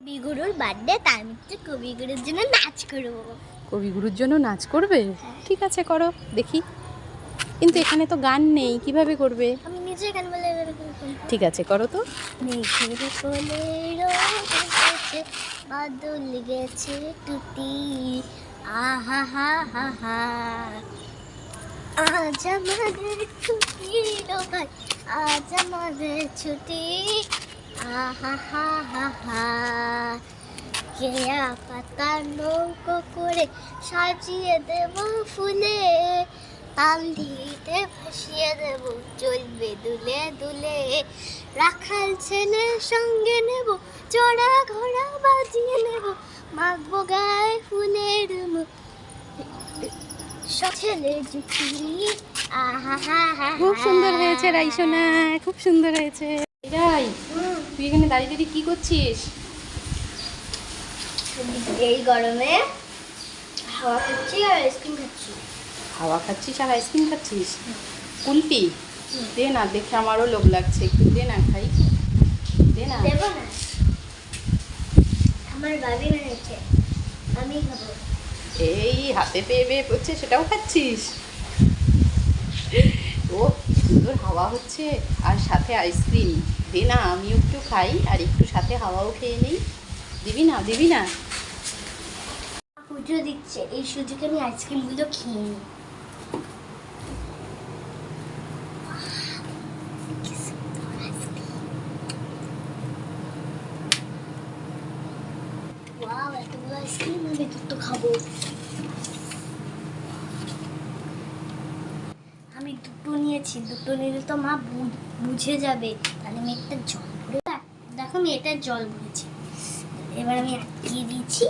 কবিগুরুর birthday তার মধ্যে কবিগুরুর জন্য নাচ করব। কবিগুরুর জন্য নাচ করবে? ঠিক আছে করো দেখি। কিন্তু এখানে তো গান নেই কীভাবে করবে? আমি নিজে গান বলে ঠিক আছে করো তো। মেঘের কোলে রয়েছে বাদল গেছে টুটি। আহা হা হা হা। আজ আমাদের ছুটি আজ আমাদের ছুটি। কেয়া পাতা নৌকো করে সাজিয়ে দেব ফুলে আন্ধিতে ভাসিয়ে দেব, চলবে দুলে দুলে। রাখাল ছেলে সঙ্গে নেব, চড়া ঘোড়া বাজিয়ে নেব, মাখবো গায়ে ফুলের মুখ খুব সুন্দর হয়েছে রাইসোনা, খুব সুন্দর হয়েছে। তুই এখানে দাঁড়িয়ে দাঁড়িয়ে কি করছিস? এই গরমে হাওয়া খাচ্ছি আর আইসক্রিম খাচ্ছি। হাওয়া খাচ্ছিস আর আইসক্রিম খাচ্ছিস? কুলপি? দে না দেখে আমারও লোভ লাগছে। একটু দে না খাই। দে না। দেব না। আমার বাবি বানিয়েছে আমি খাব। এই হাতে পেয়ে পেয়ে পড়ছে সেটাও খাচ্ছিস? ও সুন্দর হাওয়া হচ্ছে আর সাথে আইসক্রিম। দে না, আমিও একটু খাই আর একটু সাথে হাওয়াও খেয়ে নেই। দিবি না দিবি না? পুজো দিচ্ছে, এই সুযোগে আমি আইসক্রিমগুলো খেয়ে নিই। খাব আমি দুটো দুটো নিলে তো মা বুঝে যাবে। তাহলে আমি একটা জল ভরে দেখো আমি এটা জল ভরেছি। এবার আমি আটকিয়ে দিয়েছি।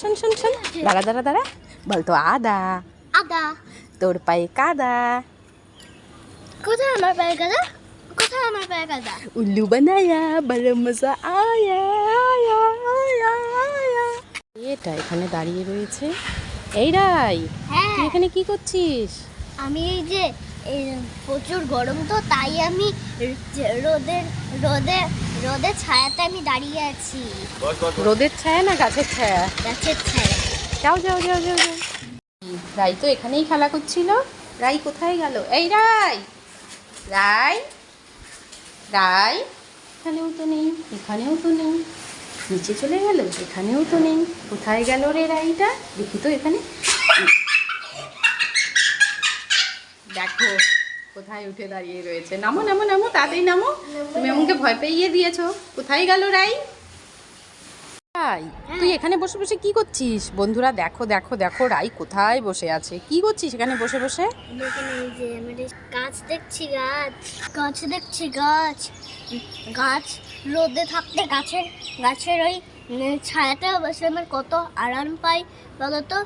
শোন শোন শোন। দাঁড়া দাঁড়া দাঁড়া। বলতো আদা আদা তোর পায়ে কাদা কোথায় আমার পায়ের গাদা কোথায় আমার পায়ে গাদা উল্লু বানায়া বড় মজা আয়া আয়া আয়া আয়া এটা এখানে দাঁড়িয়ে রয়েছে এই রাই হ্যাঁ তুই এখানে কি করছিস আমি এই যে এই প্রচুর গরম তো তাই আমি রোদের রোদে রোদের ছায়াতে আমি দাঁড়িয়ে আছি রোদের ছায়া না গাছের ছায়া গাছের ছায়া যাও যাও যাও যাও যাও। রাই তো এখানেই খেলা করছিল। রাই কোথায় গেল? এই রাই! রাই! রাই! এখানেও তো নেই, এখানেও তো নেই। নিচে চলে গেল, এখানেও তো নেই। কোথায় গেল রে রাইটা? দেখি তো এখানে। দেখো, কোথায় উঠে দাঁড়িয়ে রয়েছে। নামো নামো নামো, তাড়াতাড়ি নামো। তুমি আমাকে ভয় পেয়ে দিয়েছ। কোথায় গেল রাই? রাই তুই এখানে বসে বসে কি করছিস? বন্ধুরা দেখো দেখো দেখো রাই কোথায় বসে আছে? কি করছিস এখানে বসে বসে? গাছ দেখছি গাছ। গাছ দেখছি গাছ। গাছ রোদে থাকতে গাছের গাছের ওই ছায়াতে বসে আমার কত আরাম পাই বলতো?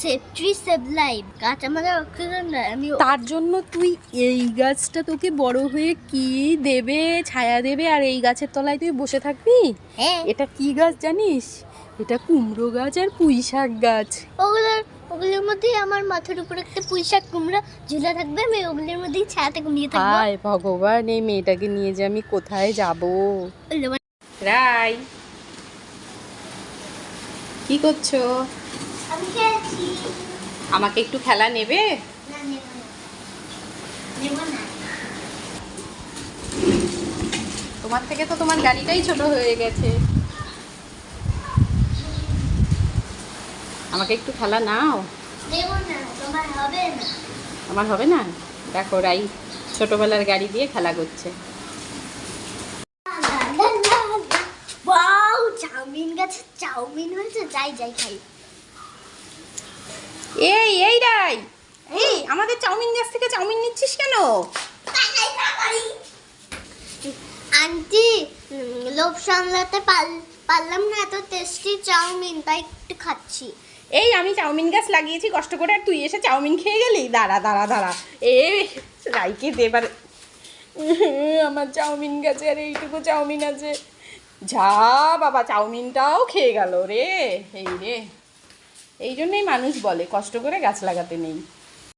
সেভ ট্রি সেভ লাইফ গাছ আমাদের অক্সিজেন দেয়। আমি তার জন্য তুই এই গাছটা তোকে বড় হয়ে কি দেবে ছায়া দেবে আর এই গাছের তলায় তুই বসে থাকবি? হ্যাঁ। এটা কি গাছ জানিস? এটা কুমড়ো গাছ আর পুঁই শাক গাছ। ওগুলোর ওগুলোর মধ্যেই আমার মাথার উপরে একটা পুঁই শাক কুমড়ো ঝুলে থাকবে। আমি ওগুলোর মধ্যেই ছায়াতে ঘুমিয়ে থাকব। হায় ভগবান এই মেয়েটাকে নিয়ে যে আমি কোথায় যাব? বলল, রাই। কি করছ? আমাকে একটু খেলা নেবে? তোমার থেকে তো তোমার গাড়িটাই ছোট হয়ে গেছে। আমাকে একটু খেলা নাও। আমার হবে না? দেখো রাই ছোটবেলার গাড়ি দিয়ে খেলা করছে। চাউমিন গাছে চাউমিন হয়েছে যাই যাই খাই। এই এই রাই। এই। আমাদের চাউমিন গাছ থেকে চাউমিন নিচ্ছিস কেন? আন্টি লোভ সামলাতে পার- পারলাম না এত টেস্টি চাউমিন তাই একটু খাচ্ছি। এই আমি চাউমিন গাছ লাগিয়েছি কষ্ট করে আর তুই এসে চাউমিন খেয়ে গেলি? দাঁড়া দাঁড়া দাঁড়া। এ রাইকে দেবার আমার চাউমিন গেছে আর এইটুকু চাউমিন আছে। যা বাবা, চাউমিনটাও খেয়ে গেল রে। এই রে। এই জন্যই মানুষ বলে কষ্ট করে গাছ লাগাতে নেই।